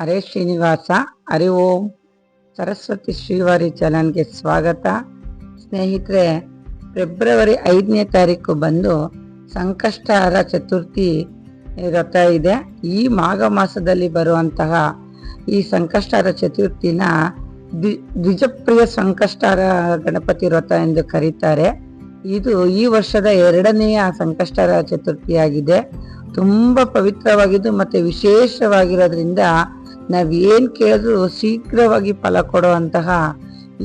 ಹರೇ ಶ್ರೀನಿವಾಸ ಹರಿ ಓಂ. ಸರಸ್ವತಿ ಶ್ರೀವಾರಿ ಚಾನಲ್ಗೆ ಸ್ವಾಗತ. ಸ್ನೇಹಿತರೆ, ಫೆಬ್ರವರಿ ಐದನೇ ತಾರೀಕು ಬಂದು ಸಂಕಷ್ಟಹರ ಚತುರ್ಥಿ ವ್ರತ ಇದೆ. ಈ ಮಾಘ ಮಾಸದಲ್ಲಿ ಬರುವಂತಹ ಈ ಸಂಕಷ್ಟಹರ ಚತುರ್ಥಿನ ದ್ವಿ- ದ್ವಿಜಪ್ರಿಯ ಸಂಕಷ್ಟಹರ ಗಣಪತಿ ವ್ರತ ಎಂದು ಕರೀತಾರೆ. ಇದು ಈ ವರ್ಷದ ಎರಡನೆಯ ಸಂಕಷ್ಟಹರ ಚತುರ್ಥಿಯಾಗಿದೆ. ತುಂಬಾ ಪವಿತ್ರವಾಗಿದ್ದು ಮತ್ತೆ ವಿಶೇಷವಾಗಿರೋದ್ರಿಂದ ನಾವ್ ಏನ್ ಕೇಳಿದ್ರು ಶೀಘ್ರವಾಗಿ ಫಲ ಕೊಡುವಂತಹ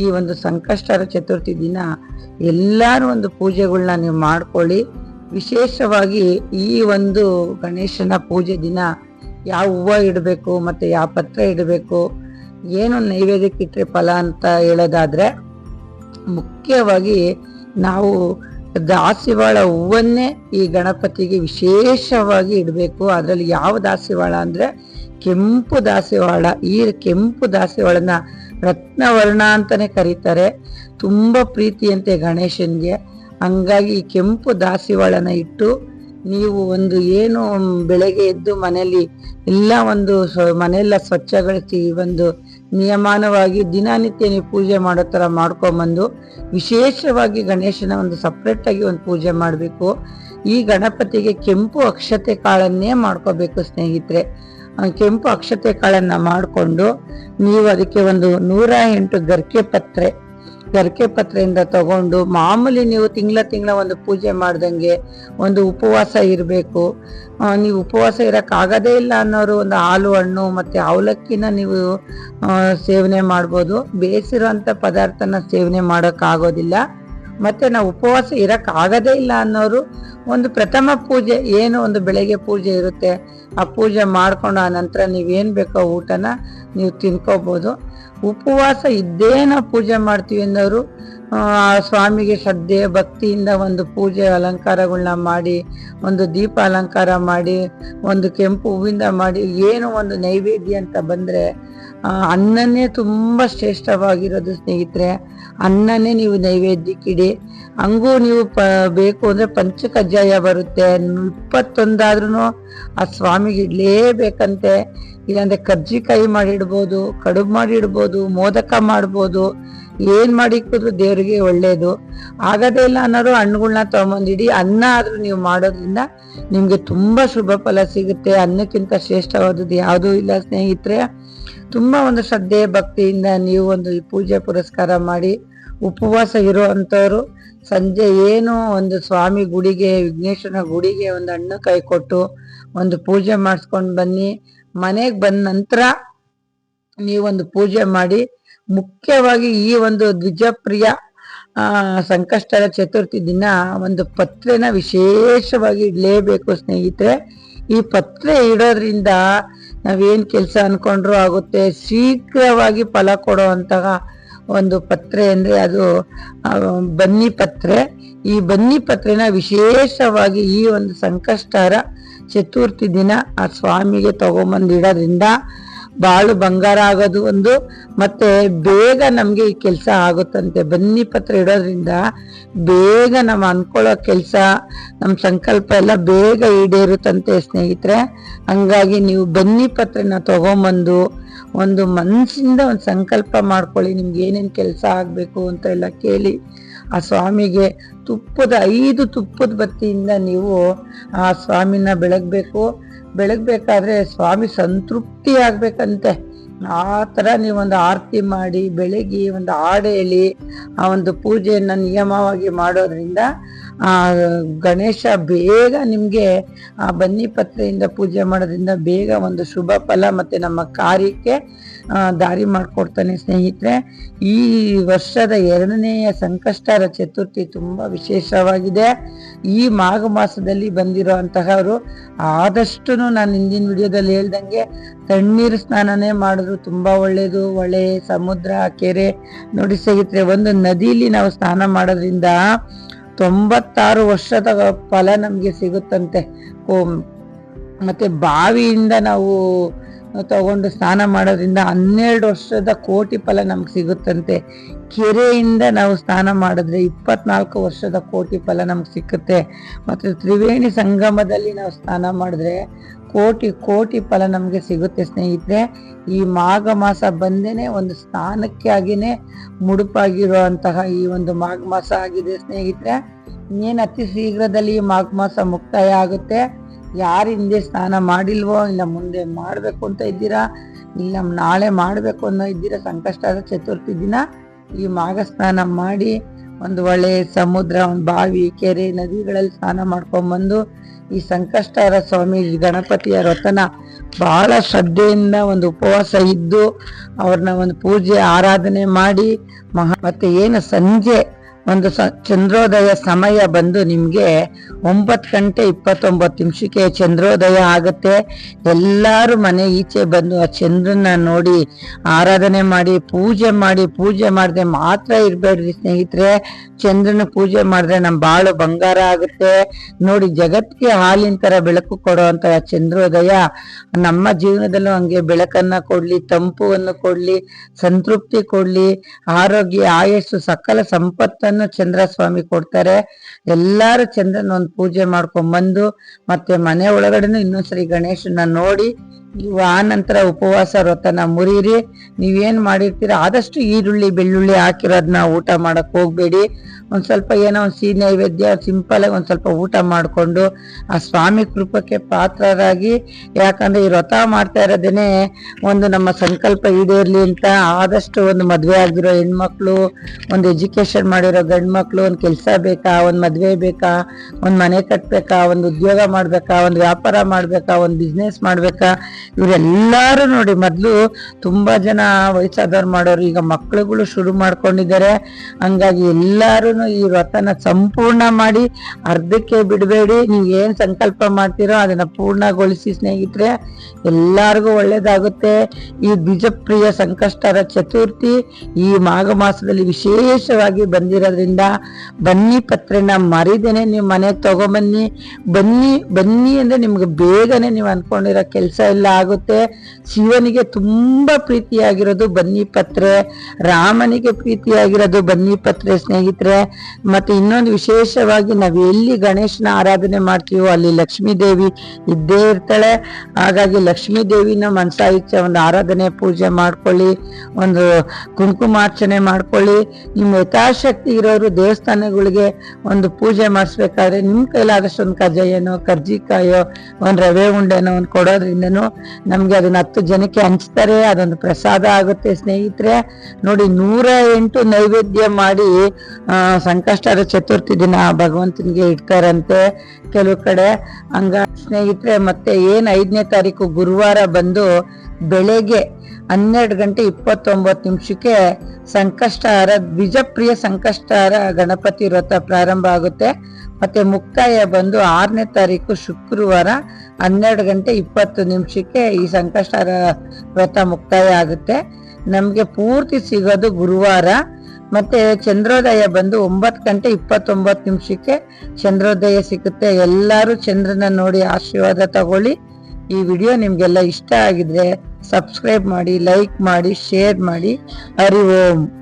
ಈ ಒಂದು ಸಂಕಷ್ಟರ ಚತುರ್ಥಿ ದಿನ ಎಲ್ಲರೂ ಒಂದು ಪೂಜೆಗಳನ್ನ ನೀವು ಮಾಡ್ಕೊಳ್ಳಿ. ವಿಶೇಷವಾಗಿ ಈ ಒಂದು ಗಣೇಶನ ಪೂಜೆ ದಿನ ಯಾವ ಹೂವ ಇಡಬೇಕು ಮತ್ತೆ ಯಾವ ಪತ್ರ ಇಡಬೇಕು, ಏನು ನೈವೇದ್ಯಕ್ಕೆ ಇಟ್ಟರೆ ಫಲ ಅಂತ ಹೇಳೋದಾದ್ರೆ ಮುಖ್ಯವಾಗಿ ನಾವು ದಾಸಿವಾಳ ಹೂವನ್ನೇ ಈ ಗಣಪತಿಗೆ ವಿಶೇಷವಾಗಿ ಇಡಬೇಕು. ಅದರಲ್ಲಿ ಯಾವ ದಾಸಿವಾಳ ಅಂದ್ರೆ ಕೆಂಪು ದಾಸವಾಳ, ಈ ಕೆಂಪು ದಾಸವಾಳನ ರತ್ನವರ್ಣ ಅಂತಾನೆ ಕರೀತಾರೆ. ತುಂಬ ಪ್ರೀತಿಯಂತೆ ಗಣೇಶನ್ಗೆ. ಹಂಗಾಗಿ ಈ ಕೆಂಪು ದಾಸಿವಾಳನ ಇಟ್ಟು ನೀವು ಒಂದು ಏನು ಬೆಳಗ್ಗೆ ಎದ್ದು ಮನೆಯಲ್ಲಿ ಎಲ್ಲ ಒಂದು ಮನೆಯೆಲ್ಲ ಸ್ವಚ್ಛಗೊಳಿಸಿ ಒಂದು ನಿಯಮಾನವಾಗಿ ದಿನನಿತ್ಯ ನೀವು ಪೂಜೆ ಮಾಡೋ ಥರ ಮಾಡ್ಕೊಂಬಂದು ವಿಶೇಷವಾಗಿ ಗಣೇಶನ ಒಂದು ಸಪ್ರೇಟಾಗಿ ಒಂದು ಪೂಜೆ ಮಾಡಬೇಕು. ಈ ಗಣಪತಿಗೆ ಕೆಂಪು ಅಕ್ಷತೆ ಕಾಳನ್ನೇ ಮಾಡ್ಕೋಬೇಕು ಸ್ನೇಹಿತರೆ. ಕೆಂಪು ಅಕ್ಷತೆ ಕಾಳನ್ನು ಮಾಡಿಕೊಂಡು ನೀವು ಅದಕ್ಕೆ ಒಂದು ನೂರ ಎಂಟು ಗರ್ಕೆ ಪತ್ರೆ. ಗರ್ಕೆ ಪತ್ರೆಯಿಂದ ತಗೊಂಡು ಮಾಮೂಲಿ ನೀವು ತಿಂಗಳ ತಿಂಗಳ ಒಂದು ಪೂಜೆ ಮಾಡ್ದಂಗೆ ಒಂದು ಉಪವಾಸ ಇರಬೇಕು. ನೀವು ಉಪವಾಸ ಇರೋಕ್ಕಾಗೋದೇ ಇಲ್ಲ ಅನ್ನೋರು ಒಂದು ಹಾಲು, ಹಣ್ಣು ಮತ್ತು ಅವಲಕ್ಕಿನ ನೀವು ಸೇವನೆ ಮಾಡ್ಬೋದು. ಬೇಯಿಸಿರೋಂಥ ಪದಾರ್ಥನ ಸೇವನೆ ಮಾಡೋಕ್ಕಾಗೋದಿಲ್ಲ ಮತ್ತೆ ನಾವು ಉಪವಾಸ ಇರಕ್ ಆಗದೇ ಇಲ್ಲ ಅನ್ನೋರು ಒಂದು ಪ್ರಥಮ ಪೂಜೆ, ಏನು ಒಂದು ಬೆಳಗ್ಗೆ ಪೂಜೆ ಇರುತ್ತೆ, ಆ ಪೂಜೆ ಮಾಡ್ಕೊಂಡು ಆ ನಂತರ ನೀವೇನ್ ಬೇಕೋ ಊಟನ ನೀವು ತಿನ್ಕೋಬಹುದು ಉಪವಾಸ ಇದ್ದೇ ನಾವು ಪೂಜೆ ಮಾಡ್ತೀವಿ ಅನ್ನೋರು, ಆ, ಸ್ವಾಮಿಗೆ ಶ್ರದ್ಧೆ, ಭಕ್ತಿಯಿಂದ ಒಂದು ಪೂಜೆ ಅಲಂಕಾರಗಳನ್ನ ಮಾಡಿ, ಒಂದು ದೀಪ ಅಲಂಕಾರ ಮಾಡಿ, ಒಂದು ಕೆಂಪು ಹೂವಿಂದ ಮಾಡಿ, ಏನು ಒಂದು ನೈವೇದ್ಯ ಅಂತ ಬಂದ್ರೆ ಅನ್ನನೇ ತುಂಬಾ ಶ್ರೇಷ್ಠವಾಗಿರೋದು ಸ್ನೇಹಿತರೆ. ಅನ್ನನೇ ನೀವು ನೈವೇದ್ಯಕ್ಕಿಡಿ ಹಂಗೂ ನೀವು ಪ, ಬೇಕು ಅಂದ್ರೆ ಪಂಚ ಕಜ್ಜಾಯ ಬರುತ್ತೆ. ಇಪ್ಪತ್ತೊಂದಾದ್ರೂ ಆ ಸ್ವಾಮಿಗೆ ಇಡ್ಲೇಬೇಕಂತೆ. ಇಲ್ಲಾಂದ್ರೆ ಕರ್ಜಿಕಾಯಿ ಮಾಡಿ ಇಡ್ಬೋದು ಕಡುಬು ಮಾಡಿ ಇಡ್ಬೋದು ಮೋದಕ ಮಾಡ್ಬೋದು. ಏನ್ ಮಾಡಿ ಇಕ್ಕಿದ್ರು ದೇವ್ರಿಗೆ ಒಳ್ಳೇದು. ಆಗದೇ ಇಲ್ಲ ಅನ್ನೋರು ಹಣ್ಣುಗಳನ್ನ ತಗೊಂಬಂದಿಡಿ. ಅನ್ನ ಆದ್ರೂ ನೀವು ಮಾಡೋದ್ರಿಂದ ನಿಮಗೆ ತುಂಬಾ ಶುಭ ಫಲ ಸಿಗುತ್ತೆ. ಅನ್ನಕ್ಕಿಂತ ಶ್ರೇಷ್ಠವಾದದ್ದು ಯಾವುದೂ ಇಲ್ಲ ಸ್ನೇಹಿತರೆ. ತುಂಬಾ ಒಂದು ಶ್ರದ್ಧೆ, ಭಕ್ತಿಯಿಂದ ನೀವು ಒಂದು ಈ ಪೂಜೆ ಪುರಸ್ಕಾರ ಮಾಡಿ ಉಪವಾಸ ಇರುವಂತವ್ರು, ಸಂಜೆ ಏನು ಒಂದು ಸ್ವಾಮಿ ಗುಡಿಗೆ, ವಿಘ್ನೇಶ್ವರನ ಗುಡಿಗೆ ಒಂದು ಹಣ್ಣು ಕೈ ಕೊಟ್ಟು ಒಂದು ಪೂಜೆ ಮಾಡಿಸ್ಕೊಂಡು ಬನ್ನಿ. ಮನೆಗೆ ಬಂದ ನಂತರ ನೀವೊಂದು ಪೂಜೆ ಮಾಡಿ. ಮುಖ್ಯವಾಗಿ ಈ ಒಂದು ದ್ವಿಜಪ್ರಿಯ ಸಂಕಷ್ಟದ ಚತುರ್ಥಿ ದಿನ ಒಂದು ಪತ್ರೆನ ವಿಶೇಷವಾಗಿ ಇಡಲೇಬೇಕು ಸ್ನೇಹಿತರೆ. ಈ ಪತ್ರೆ ಇಡೋದ್ರಿಂದ ನಾವೇನ್ ಕೆಲಸ ಅನ್ಕೊಂಡ್ರು ಆಗುತ್ತೆ. ಶೀಘ್ರವಾಗಿ ಫಲ ಕೊಡುವಂತಹ ಒಂದು ಪತ್ರೆ ಅಂದ್ರೆ ಅದು ಬನ್ನಿ ಪತ್ರೆ. ಈ ಬನ್ನಿ ಪತ್ರೆನ ವಿಶೇಷವಾಗಿ ಈ ಒಂದು ಸಂಕಷ್ಟರ ಚತುರ್ಥಿ ದಿನ ಆ ಸ್ವಾಮಿಗೆ ತಗೊಂಬಂದು ಇಡೋದ್ರಿಂದ ಬಾಳು ಬಂಗಾರ ಆಗೋದು ಒಂದು ಮತ್ತೆ ಬೇಗ ನಮ್ಗೆ ಈ ಕೆಲಸ ಆಗುತ್ತಂತೆ. ಬನ್ನಿ ಪತ್ರ ಇಡೋದ್ರಿಂದ ಬೇಗ ನಾವು ಅನ್ಕೊಳ್ಳೋ ಕೆಲಸ ನಮ್ಮ ಸಂಕಲ್ಪ ಎಲ್ಲ ಬೇಗ ಈಡೇರುತ್ತಂತೆ ಸ್ನೇಹಿತರೆ. ಹಂಗಾಗಿ ನೀವು ಬನ್ನಿ ಪತ್ರನ ತಗೊಂಬಂದು ಒಂದು ಮನಸ್ಸಿಂದ ಒಂದು ಸಂಕಲ್ಪ ಮಾಡ್ಕೊಳ್ಳಿ, ನಿಮ್ಗೆ ಏನೇನ್ ಕೆಲಸ ಆಗಬೇಕು ಅಂತ ಎಲ್ಲ ಕೇಳಿ. ಆ ಸ್ವಾಮಿಗೆ ತುಪ್ಪದ, ಐದು ತುಪ್ಪದ ಬತ್ತಿಯಿಂದ ನೀವು ಆ ಸ್ವಾಮಿನ ಬೆಳಗ್ಬೇಕು. ಬೆಳಗ್ಬೇಕಾದ್ರೆ ಸ್ವಾಮಿ ಸಂತೃಪ್ತಿ ಆಗ್ಬೇಕಂತೆ. ಆ ತರ ನೀವೊಂದು ಆರತಿ ಮಾಡಿ, ಬೆಳಗ್ಗೆ ಒಂದು ಹಾಡು ಹೇಳಿ ಆ ಒಂದು ಪೂಜೆಯನ್ನ ನಿಯಮವಾಗಿ ಮಾಡೋದ್ರಿಂದ, ಆ, ಗಣೇಶ ಬೇಗ ನಿಮ್ಗೆ, ಆ ಬನ್ನಿ ಪತ್ರೆಯಿಂದ ಪೂಜೆ ಮಾಡೋದ್ರಿಂದ ಬೇಗ ಒಂದು ಶುಭ ಫಲ ಮತ್ತೆ ನಮ್ಮ ಕಾರ್ಯಕ್ಕೆ ದಾರಿ ಮಾಡಿಕೊಡ್ತಾನೆ ಸ್ನೇಹಿತರೆ. ಈ ವರ್ಷದ ಎರಡನೆಯ ಸಂಕಷ್ಟರ ಚತುರ್ಥಿ ತುಂಬ ವಿಶೇಷವಾಗಿದೆ. ಈ ಮಾಘ ಮಾಸದಲ್ಲಿ ಬಂದಿರೋ ಅಂತಹವರು ಆದಷ್ಟು ನಾನು ಹಿಂದಿನ ವಿಡಿಯೋದಲ್ಲಿ ಹೇಳ್ದಂಗೆ ತಣ್ಣೀರು ಸ್ನಾನನೇ ಮಾಡಿದ್ರು. ತುಂಬ ಒಳ್ಳೆಯದು ಹೊಳೆ, ಸಮುದ್ರ, ಕೆರೆ. ನೋಡಿ ಸ್ನೇಹಿತರೆ, ಒಂದು ನದಿಲಿ ನಾವು ಸ್ನಾನ ಮಾಡೋದ್ರಿಂದ ತೊಂಬತ್ತಾರು ವರ್ಷದ ಫಲ ನಮಗೆ ಸಿಗುತ್ತಂತೆ. ಮತ್ತೆ ಬಾವಿಯಿಂದ ನಾವು ತಗೊಂಡು ಸ್ನಾನ ಮಾಡೋದ್ರಿಂದ ಹನ್ನೆರಡು ವರ್ಷದ ಕೋಟಿ ಫಲ ನಮ್ಗೆ ಸಿಗುತ್ತಂತೆ. ಕೆರೆಯಿಂದ ನಾವು ಸ್ನಾನ ಮಾಡಿದ್ರೆ ಇಪ್ಪತ್ನಾಲ್ಕು ವರ್ಷದ ಕೋಟಿ ಫಲ ನಮ್ಗೆ ಸಿಕ್ಕುತ್ತೆ. ಮತ್ತು ತ್ರಿವೇಣಿ ಸಂಗಮದಲ್ಲಿ ನಾವು ಸ್ನಾನ ಮಾಡಿದ್ರೆ ಕೋಟಿ ಕೋಟಿ ಫಲ ನಮಗೆ ಸಿಗುತ್ತೆ ಸ್ನೇಹಿತರೆ. ಈ ಮಾಘ ಮಾಸ ಬಂದೇನೆ ಒಂದು ಸ್ನಾನಕ್ಕೆ ಆಗಿನೇ ಮುಡುಪಾಗಿರುವಂತಹ ಈ ಒಂದು ಮಾಘ ಮಾಸ ಆಗಿದೆ ಸ್ನೇಹಿತರೆ. ಇನ್ನೇನು ಅತಿ ಶೀಘ್ರದಲ್ಲಿ ಈ ಮಾಘ ಮಾಸ ಮುಕ್ತಾಯ ಆಗುತ್ತೆ. ಯಾರು ಹಿಂದೆ ಸ್ನಾನ ಮಾಡಿಲ್ವೋ ಇಲ್ಲ ಮುಂದೆ ಮಾಡಬೇಕು ಅಂತ ಇದ್ದೀರಾ? ಇಲ್ಲ ನಾಳೆ ಮಾಡಬೇಕು ಅನ್ನೋ ಇದ್ದೀರಾ? ಸಂಕಷ್ಟದ ಚತುರ್ಥಿ ದಿನ? ಈ ಮಾಘ ಸ್ನಾನ ಮಾಡಿ ಒಂದು ಒಳ್ಳೆ ಸಮುದ್ರ, ಒಂದು ಬಾವಿ, ಕೆರೆ, ನದಿಗಳಲ್ಲಿ ಸ್ನಾನ ಮಾಡ್ಕೊಂಡ್ಬಂದು ಈ ಸಂಕಷ್ಟಹರ ಸ್ವಾಮಿ ಗಣಪತಿಯ ರತನ ಬಹಳ ಶ್ರದ್ಧೆಯಿಂದ ಒಂದು ಉಪವಾಸ ಇದ್ದು ಅವ್ರನ್ನ ಒಂದು ಪೂಜೆ, ಆರಾಧನೆ ಮಾಡಿ ಮಹಾ ಮತ್ತೆ ಏನು ಸಂಜೆ ಒಂದು ಚಂದ್ರೋದಯ ಸಮಯ ಬಂದು ನಿಮಗೆ ಒಂಬತ್ತು ಗಂಟೆ ಇಪ್ಪತ್ತೊಂಬತ್ತು ನಿಮಿಷಕ್ಕೆ ಚಂದ್ರೋದಯ ಆಗುತ್ತೆ. ಎಲ್ಲರೂ ಮನೆ ಈಚೆ ಬಂದು ಆ ಚಂದ್ರನ ನೋಡಿ ಆರಾಧನೆ ಮಾಡಿ, ಪೂಜೆ ಮಾಡಿ, ಪೂಜೆ ಮಾಡದೆ ಮಾತ್ರ ಇರಬೇಡ್ರಿ ಸ್ನೇಹಿತರೆ. ಚಂದ್ರನ ಪೂಜೆ ಮಾಡಿದ್ರೆ ನಮ್ಮ ಬಾಳು ಬಂಗಾರ ಆಗುತ್ತೆ. ನೋಡಿ ಜಗತ್ತಿಗೆ ಹಾಲಿನ ಥರ ಬೆಳಕು ಕೊಡುವಂತ ಚಂದ್ರೋದಯ ನಮ್ಮ ಜೀವನದಲ್ಲೂ ಹಂಗೆ ಬೆಳಕನ್ನು ಕೊಡಲಿ, ತಂಪುವನ್ನು ಕೊಡಲಿ, ಸಂತೃಪ್ತಿ ಕೊಡಲಿ, ಆರೋಗ್ಯ, ಆಯಸ್ಸು, ಸಕಲ ಸಂಪತ್ತನ್ನು ಚಂದ್ರಸ್ವಾಮಿ ಕೊಡ್ತಾರೆ. ಎಲ್ಲರೂ ಚಂದ್ರನ ಒಂದು ಪೂಜೆ ಮಾಡ್ಕೊಂಡ್ ಬಂದು ಮತ್ತೆ ಮನೆ ಒಳಗಡೆನು ಇನ್ನೊಂದ್ಸರಿ ಗಣೇಶನ ನೋಡಿ ನೀವು ಆ ನಂತರ ಉಪವಾಸ ವ್ರತನ ಮುರಿಯಿರಿ ನೀವೇನ್ ಮಾಡಿರ್ತೀರ, ಆದಷ್ಟು ಈರುಳ್ಳಿ, ಬೆಳ್ಳುಳ್ಳಿ ಹಾಕಿರೋದನ್ನ ಊಟ ಮಾಡಕ್ ಹೋಗ್ಬೇಡಿ. ಒಂದ್ ಸ್ವಲ್ಪ ಏನೋ ಒಂದು ಸಿಹಿ ನೈವೇದ್ಯ, ಸಿಂಪಲ್ ಆಗಿ ಒಂದ್ ಸ್ವಲ್ಪ ಊಟ ಮಾಡ್ಕೊಂಡು ಆ ಸ್ವಾಮಿ ಕೃಪಕ್ಕೆ ಪಾತ್ರರಾಗಿ. ಯಾಕಂದ್ರೆ ಈ ವ್ರತ ಮಾಡ್ತಾ ಇರೋದೇನೆ ಒಂದು ನಮ್ಮ ಸಂಕಲ್ಪ ಈಡೇರ್ಲಿ ಅಂತ ಆದಷ್ಟು ಒಂದು ಮದ್ವೆ ಆಗಿರೋ ಹೆಣ್ಮಕ್ಳು, ಒಂದು ಎಜುಕೇಶನ್ ಮಾಡಿರೋ ಗಂಡ್ ಮಕ್ಳು ಒಂದ್ ಕೆಲ್ಸ ಬೇಕಾ, ಒಂದ್ ಮದ್ವೆ ಬೇಕಾ, ಒಂದ್ ಮನೆ ಕಟ್ಬೇಕಾ, ಒಂದು ಉದ್ಯೋಗ ಮಾಡ್ಬೇಕಾ, ಒಂದು ವ್ಯಾಪಾರ ಮಾಡ್ಬೇಕಾ, ಒಂದು ಬಿಸ್ನೆಸ್ ಮಾಡ್ಬೇಕಾ ಇವರೆಲ್ಲಾರು ನೋಡಿ ಮೊದಲು ತುಂಬಾ ಜನ ವಯಸ್ಸಾದವ್ರು ಮಾಡೋರು, ಈಗ ಮಕ್ಕಳುಗಳು ಶುರು ಮಾಡ್ಕೊಂಡಿದ್ದಾರೆ. ಹಂಗಾಗಿ ಎಲ್ಲರೂ ಈ ವ್ರತನ ಸಂಪೂರ್ಣ ಮಾಡಿ ಅರ್ಧಕ್ಕೆ ಬಿಡಬೇಡಿ. ನೀವು ಏನು ಸಂಕಲ್ಪ ಮಾಡ್ತೀರೋ ಅದನ್ನ ಪೂರ್ಣಗೊಳಿಸಿ ಸ್ನೇಹಿತರೆ, ಎಲ್ಲರಿಗೂ ಒಳ್ಳೇದಾಗುತ್ತೆ. ಈ ದ್ವಿಜಪ್ರಿಯ ಸಂಕಷ್ಟರ ಚತುರ್ಥಿ ಈ ಮಾಘ ಮಾಸದಲ್ಲಿ ವಿಶೇಷವಾಗಿ ಬಂದಿರೋದ್ರಿಂದ ಬನ್ನಿ ಪತ್ರೆನ ಮರಿದೇನೆ ನೀವು ಮನೆಗೆ ತಗೊಂಬನ್ನಿ. ಬನ್ನಿ ಬನ್ನಿ ಅಂದ್ರೆ ನಿಮ್ಗೆ ಬೇಗನೆ ನೀವು ಅನ್ಕೊಂಡಿರೋ ಕೆಲಸ ಎಲ್ಲ ಆಗುತ್ತೆ. ಶಿವನಿಗೆ ತುಂಬ ಪ್ರೀತಿಯಾಗಿರೋದು ಬನ್ನಿ ಪತ್ರೆ, ರಾಮನಿಗೆ ಪ್ರೀತಿಯಾಗಿರೋದು ಬನ್ನಿ ಪತ್ರೆ ಸ್ನೇಹಿತರೆ. ಮತ್ತೆ ಇನ್ನೊಂದು ವಿಶೇಷವಾಗಿ ನಾವು ಎಲ್ಲಿ ಗಣೇಶನ ಆರಾಧನೆ ಮಾಡ್ತೀವೋ ಅಲ್ಲಿ ಲಕ್ಷ್ಮೀ ದೇವಿ ಇದ್ದೇ ಇರ್ತಾಳೆ. ಹಾಗಾಗಿ ಲಕ್ಷ್ಮೀ ದೇವಿನ ಮನಸಾ ಇಚ್ಛೆ ಒಂದು ಆರಾಧನೆ ಪೂಜೆ ಮಾಡ್ಕೊಳ್ಳಿ, ಒಂದು ಕುಂಕುಮಾರ್ಚನೆ ಮಾಡ್ಕೊಳ್ಳಿ. ನಿಮ್ಮ ಯಥಾಶಕ್ತಿ ಇರೋರು ದೇವಸ್ಥಾನಗಳಿಗೆ ಒಂದು ಪೂಜೆ ಮಾಡಿಸ್ಬೇಕಾದ್ರೆ ನಿಮ್ಮ ಕೈಲಾದಷ್ಟು ಒಂದು ಕಜ್ಜಾಯನೋ, ಕರ್ಜಿಕಾಯೋ, ಒಂದು ರವೆ ಉಂಡೆನೋ ಒಂದು ಕೊಡೋದ್ರಿಂದನೂ ನಮ್ಗೆ ಅದನ್ನ ಹತ್ತು ಜನಕ್ಕೆ ಹಂಚ್ತಾರೆ, ಅದೊಂದು ಪ್ರಸಾದ ಆಗುತ್ತೆ ಸ್ನೇಹಿತರೆ. ನೋಡಿ, ನೂರ ಎಂಟು ನೈವೇದ್ಯ ಮಾಡಿ ಸಂಕಷ್ಟದ ಚತುರ್ಥಿ ದಿನ ಭಗವಂತನಿಗೆ ಇಡ್ತಾರಂತೆ ಕೆಲವು ಕಡೆ. ಹಂಗ ಸ್ನೇಹಿತರೆ, ಮತ್ತೆ ಏನ್ ಐದನೇ ತಾರೀಕು ಗುರುವಾರ ಬಂದು ಬೆಳಗ್ಗೆ ಹನ್ನೆರಡು ಗಂಟೆ ಇಪ್ಪತ್ತೊಂಬತ್ತು ನಿಮಿಷಕ್ಕೆ ಸಂಕಷ್ಟಹಾರ, ದ್ವಿಜಪ್ರಿಯ ಸಂಕಷ್ಟಹಾರ ಗಣಪತಿ ವ್ರತ ಪ್ರಾರಂಭ ಆಗುತ್ತೆ. ಮತ್ತೆ ಮುಕ್ತಾಯ ಬಂದು ಆರನೇ ತಾರೀಕು ಶುಕ್ರವಾರ ಹನ್ನೆರಡು ಗಂಟೆ ಇಪ್ಪತ್ತು ನಿಮಿಷಕ್ಕೆ ಈ ಸಂಕಷ್ಟ ವ್ರತ ಮುಕ್ತಾಯ ಆಗುತ್ತೆ. ನಮ್ಗೆ ಪೂರ್ತಿ ಸಿಗೋದು ಗುರುವಾರ. ಮತ್ತೆ ಚಂದ್ರೋದಯ ಬಂದು ಒಂಬತ್ತು ಗಂಟೆ ಇಪ್ಪತ್ತೊಂಬತ್ತು ನಿಮಿಷಕ್ಕೆ ಚಂದ್ರೋದಯ ಸಿಗುತ್ತೆ. ಎಲ್ಲರೂ ಚಂದ್ರನ ನೋಡಿ ಆಶೀರ್ವಾದ ತಗೊಳ್ಳಿ. ಈ ವಿಡಿಯೋ ನಿಮಗೆಲ್ಲ ಇಷ್ಟ ಆಗಿದ್ರೆ ಸಬ್ಸ್ಕ್ರೈಬ್ ಮಾಡಿ, ಲೈಕ್ ಮಾಡಿ, ಶೇರ್ ಮಾಡಿ. ಹರಿ ಓಂ.